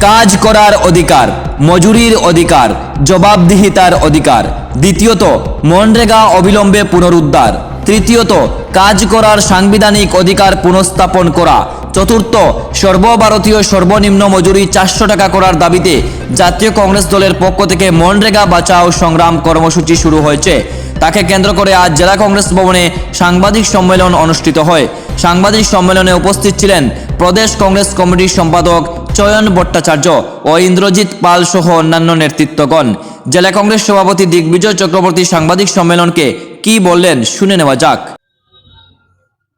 কাজ করার অধিকার, মজুরির অধিকার, জবাবদিহিতার অধিকার। দ্বিতীয়ত, মনরেগা অবিলম্বে পুনরুদ্ধার। তৃতীয়ত, কাজ করার সাংবিধানিক অধিকার পুনঃস্থাপন করা। চতুর্থ, সর্বভারতীয় সর্বনিম্ন মজুরি চারশো টাকা করার দাবিতে জাতীয় কংগ্রেস দলের পক্ষ থেকে মনরেগা বাঁচাও সংগ্রাম কর্মসূচি শুরু হয়েছে। তাকে কেন্দ্র করে আজ জেলা কংগ্রেস ভবনে সাংবাদিক সম্মেলন অনুষ্ঠিত হয়। সাংবাদিক সম্মেলনে উপস্থিত ছিলেন প্রদেশ কংগ্রেস কমিটির সম্পাদক চয়ন ভট্টাচার্য ও ইন্দ্রজিৎ পাল সহ অন্যান্য নেতৃত্বগণ। জেলা কংগ্রেস সভাপতি দিগ্বিজয় চক্রবর্তী সাংবাদিক সম্মেলনকে কি বললেন শুনে নেওয়া যাক।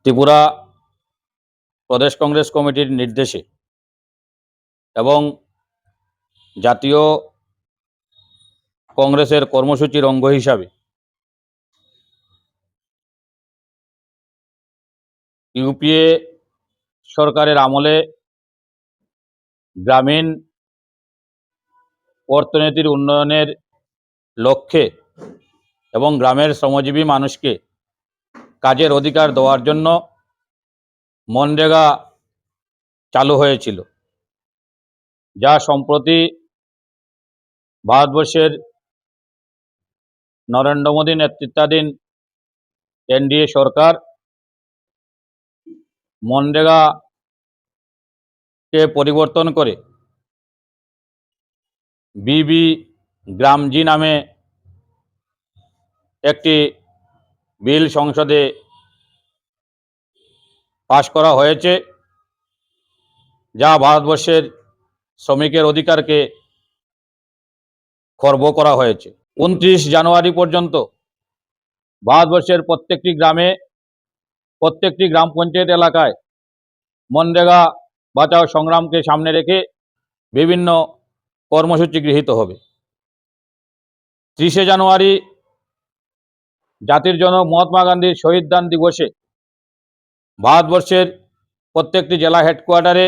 ত্রিপুরা প্রদেশ কংগ্রেস কমিটির নির্দেশে এবং জাতীয় কংগ্রেসের কর্মসূচির অঙ্গ হিসাবে ইউপিএ সরকারের আমলে গ্রামীণ অর্থনীতির উন্নয়নের লক্ষ্যে এবং গ্রামের শ্রমজীবী মানুষকে কাজের অধিকার দেওয়ার জন্য মনরেগা চালু হয়েছিল, যা সম্প্রতি ভারতবর্ষের নরেন্দ্র মোদী নেতৃত্বাধীন এনডিএ সরকার মনরেগাকে পরিবর্তন করে? বিবি গ্রামজি নামে একটি বিল সংসদে পাশ করা হয়েছে, যা ভারতবর্ষের শ্রমিকের অধিকারকে খর্ব করা হয়েছে। উনত্রিশ জানুয়ারি পর্যন্ত ভারতবর্ষের প্রত্যেকটি গ্রামে, প্রত্যেকটি গ্রাম পঞ্চায়েত এলাকায় মনরেগা বাঁচাও সংগ্রামকে সামনে রেখে বিভিন্ন কর্মসূচি গৃহীত হবে। ত্রিশে জানুয়ারি জাতির জনক মহাত্মা গান্ধীর শহীদ দান দিবসে ভারতবর্ষের প্রত্যেকটি জেলা হেডকোয়ার্টারে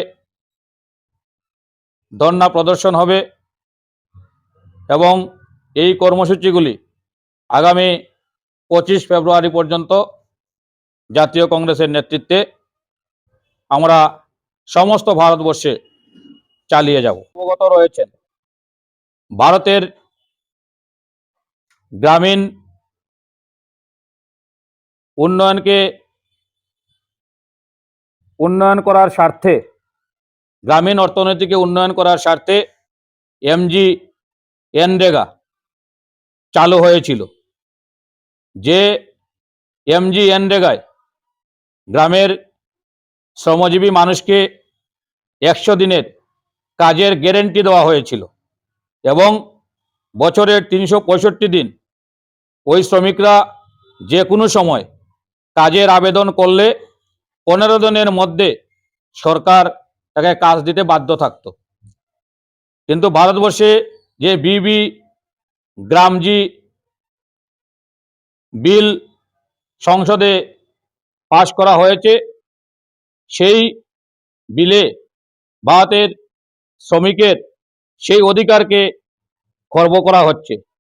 ধর্ণা প্রদর্শন হবে এবং এই কর্মসূচিগুলি আগামী পঁচিশ ফেব্রুয়ারি পর্যন্ত জাতীয় কংগ্রেসের নেতৃত্বে আমরা সমস্ত ভারতবর্ষে চালিয়ে যাব। অবগত রয়েছেন। ভারতের গ্রামীণ উন্নয়নকে উন্নয়ন করার স্বার্থে গ্রামীণ অর্থনীতিকে উন্নয়ন করার স্বার্থে এমজি এনরেগা চালু হয়েছিল। যে এমজি এনরেগায় গ্রামের শ্রমজীবী মানুষকে একশো দিনের কাজের গ্যারেন্টি দেওয়া হয়েছিল এবং বছরের তিনশো পঁয়ষট্টি দিন ওই শ্রমিকরা যে কোনো সময় কাজের আবেদন করলে পনেরো দিনের মধ্যে সরকার তাকে কাজ দিতে বাধ্য থাকত। কিন্তু ভারতবর্ষে যে বিবি গ্রামজি বিল সংসদে পাশ করা হয়েছে, সেই বিলে ভারতের শ্রমিকের সেই অধিকারকে খর্ব করা হচ্ছে।